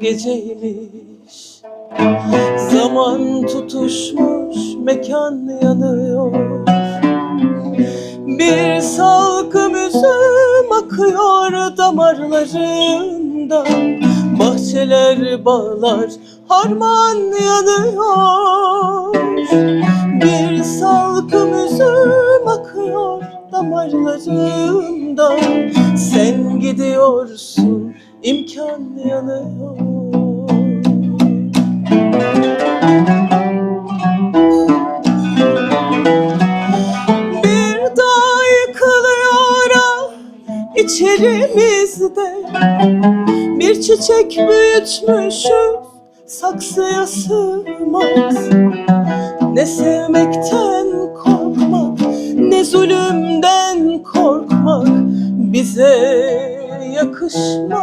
geceymiş Zaman tutuşmuş mekan yanıyor. Bir salkım üzüm akıyor damarlarımdan Bahçeler bağlar harman yanıyor. Bir salkım üzüm akıyor damarlarımdan Sen gidiyorsun imkan yanıyor. Bir daha yıkılıyor ah içerimizde. Bir çiçek büyütmüşüz saksıya sığmaz. Ne sevmekten korkmak ne zulümden bize yakışmaz.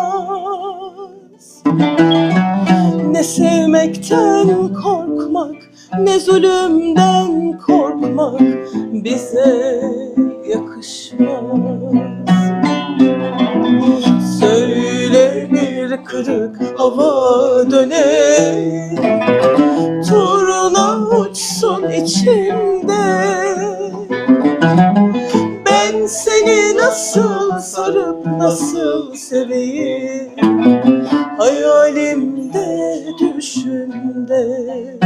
Ne sevmekten korkmak ne zulümden korkmak bize düşümde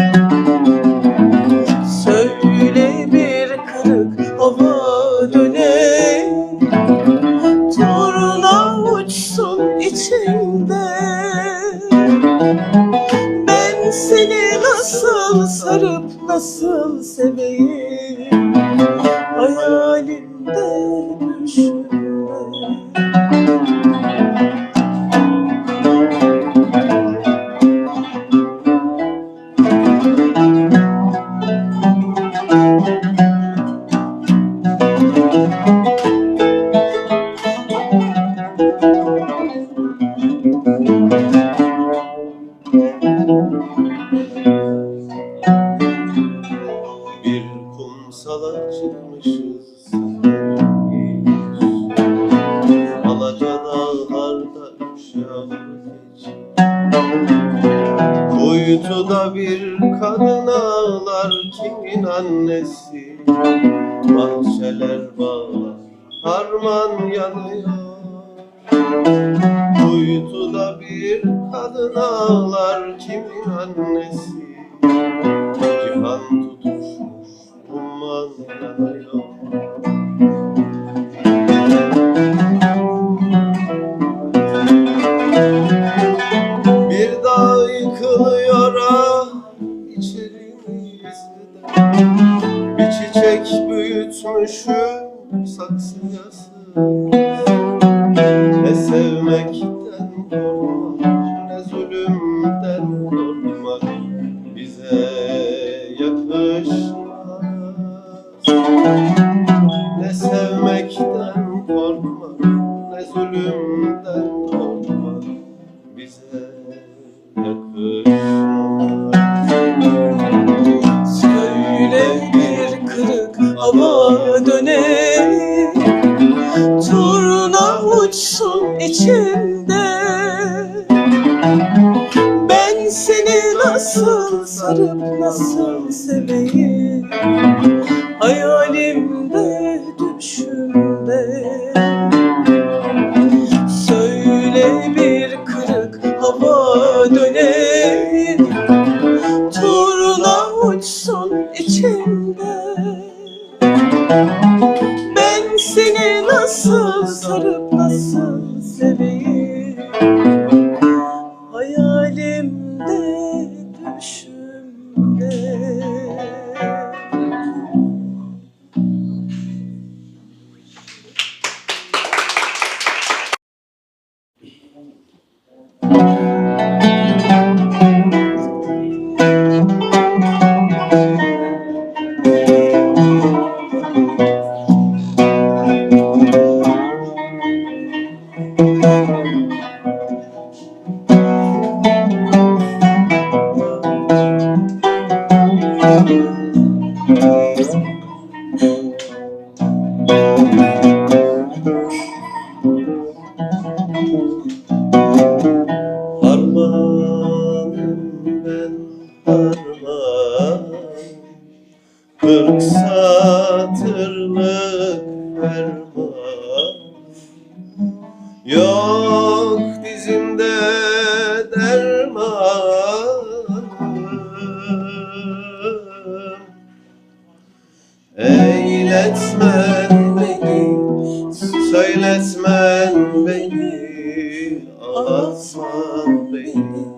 Söyle bir kırık hava döner Turuna uçsun içimde Ben seni nasıl sarıp nasıl seveyim? Hayalimde düşümde Bir kumsala çıkmışız. Alaca dağlarda geç Kuytuda bir kadın ağlar kimin annesi? Bahçeler bağlar harman yanıyor Kuytuda bir kadın ağlar kimin annesi? Cihan tutuşmuş umman yanıyor Bir dağ yıkılıyor ah içerimizde Bir çiçek büyütmüşüm saksıya Hayalimde düşümde parla Kırk satırlık ferman. Yok dizimde dermanım Eyletmen beni, söyletmen beni Ağlatman beni.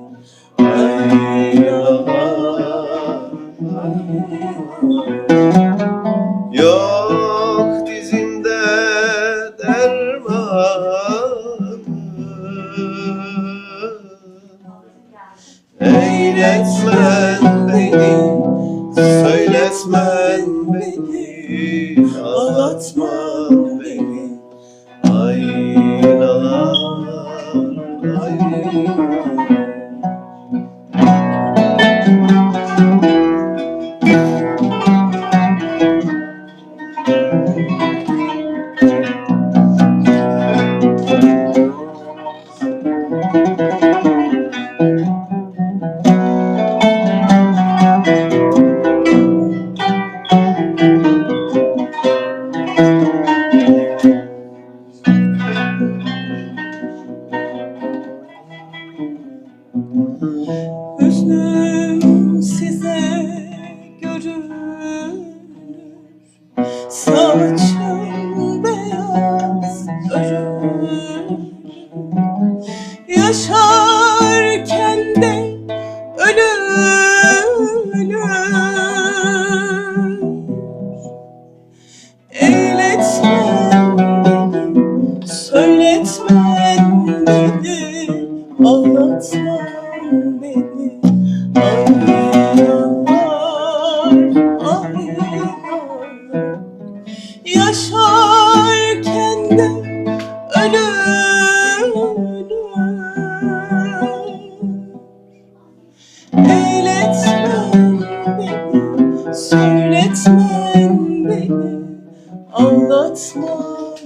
Yok dizimde dermanım Eyletmen beni, söyletmen beni Ağlatma. Hüznüm size görünür. Saçım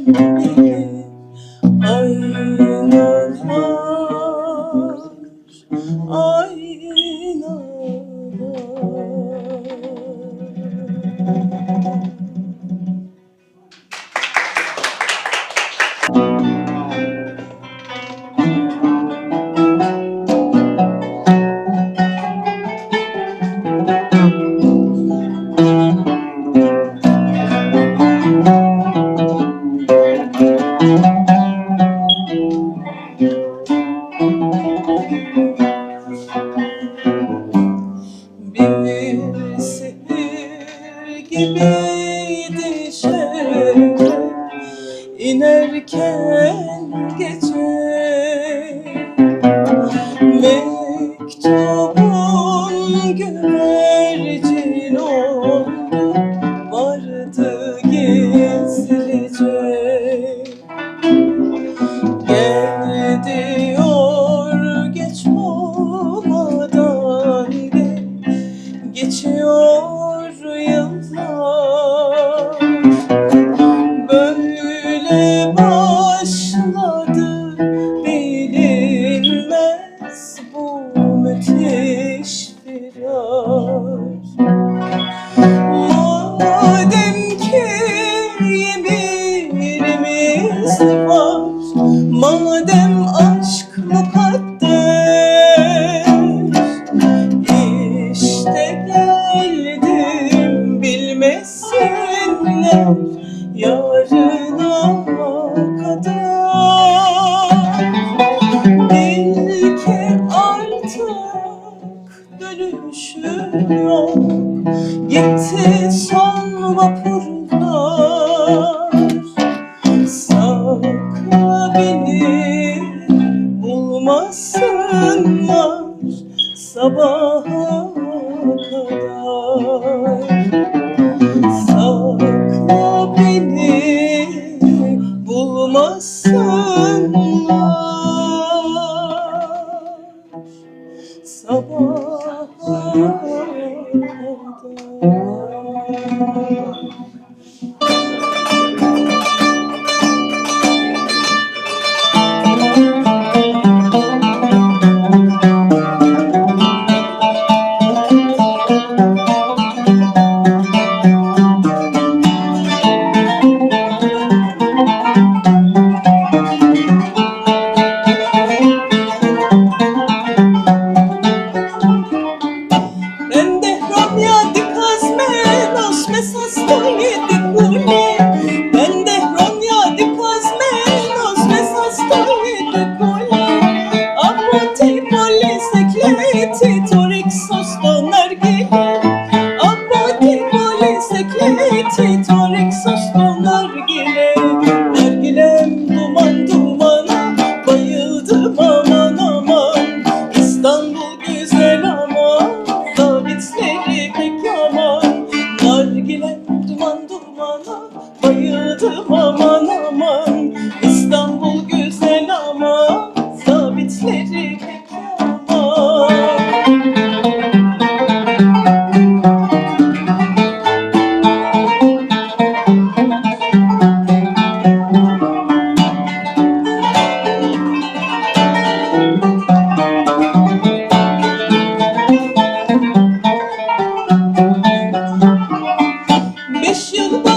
Thank you. Sakla beni bulmasınlar sabaha kadar. Sakla beni bulmasınlar sabaha mexendo com